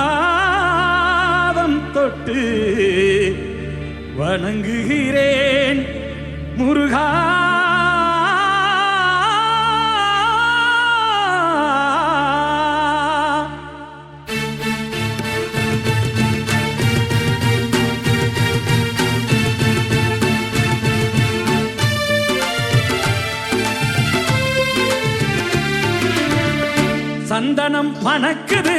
பாதம் தொட்டு வணங்குகிறேன் முருகா. சந்தனம் மணக்குது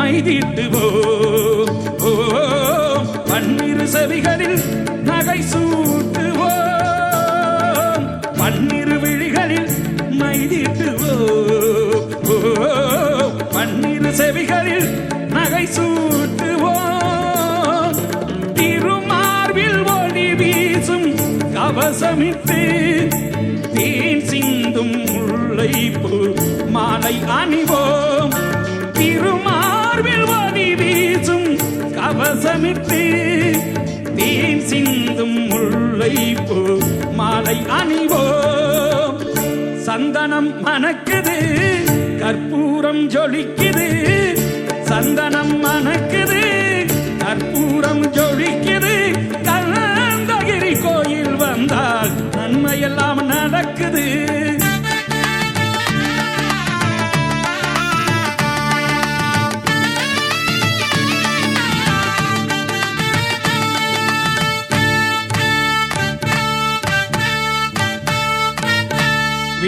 மைதீட்டுவோம் ஓ பன்னிரு செவிகளில் நகை சூட்டுவோம். பன்னிரு விழிகளில் மைதீட்டுவோம் ஓ பன்னிரு செவிகளில் நகை சூட்டுவோம். திருமார்பில் ஒளி வீசும் கவசமிட்டு தேன் சிந்தும் உள்ளை முல்லைப்பூ மாலை அணிவோம். மாலை அணிவோம். சந்தனம் மணக்குது கற்பூரம் ஜொலிக்குது. சந்தனம் மணக்குது கற்பூரம் ஜொலிக்குது. கலந்தகிரி கோயில் வந்தால் நன்மையெல்லாம் நடக்குது.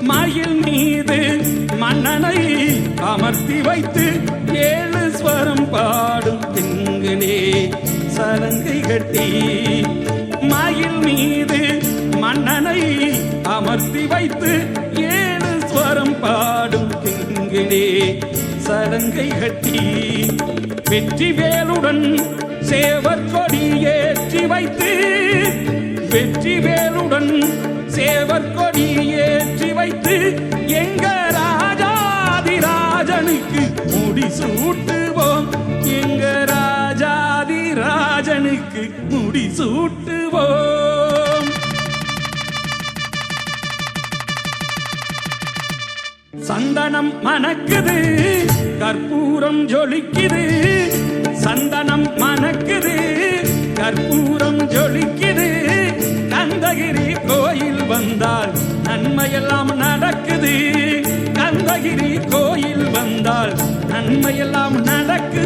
மயில் மீது மன்னனை அமர்த்தி வைத்து ஏழு ஸ்வரம் பாடும் திங்குனே சலங்கை கட்டி. மயில் மீது மன்னனை அமர்த்தி வைத்து ஏழு ஸ்வரம் பாடும் திங்குனே சலங்கை கட்டி. வெற்றி வேலுடன் சேவற்கொடி ஏற்றி வைத்து வெற்றி வேலுடன் சேவற்கொடி ஏற்றி வைத்து எங்க ராஜாதி ராஜனுக்கு முடி சூட்டுவோம். எங்க ராஜாதி ராஜனுக்கு முடி சூட்டுவோம். சந்தனம் மணக்குது கற்பூரம் ஜொலிக்குது. சந்தனம் மணக்குது கற்பூரம் ஜொலி வந்தால் நன்மையெல்லாம் நடக்குது. கந்தகிரி கோயில் வந்தால் நன்மையெல்லாம் நடக்குது.